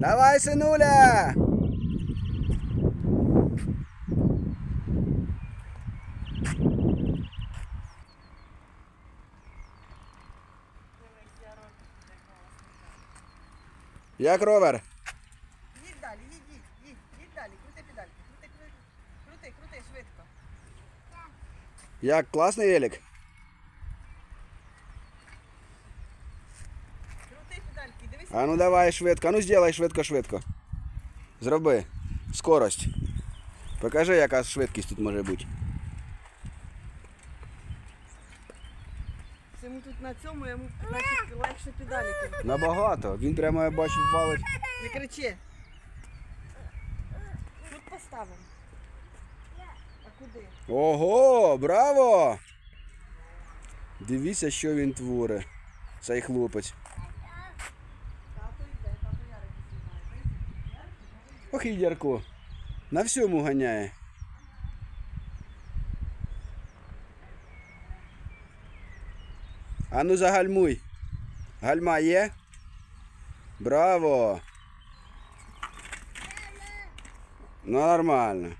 Давай, синуля! Як ровер? Їдь далі, їдь, їдь, їдь, їдь далі, крути педальки, крути, крути, крути, крути, швидко. Як класний велик? Крути педальки, дивись. А ну давай швидко, а ну зробай швидко, швидко. Зроби. Скорость. Покажи, яка швидкість тут може бути. Йому тут на цьому, йому значить легше педаліки. Набагато. Він прямо я бачу валить. Не кричи. Тут поставимо. А куди? Ого, браво! Дивіться, що він творить. Цей хлопець. Ох і Ярко. На всьому ганяє. А ну загальмуй. Гальма є? Браво! Нормально.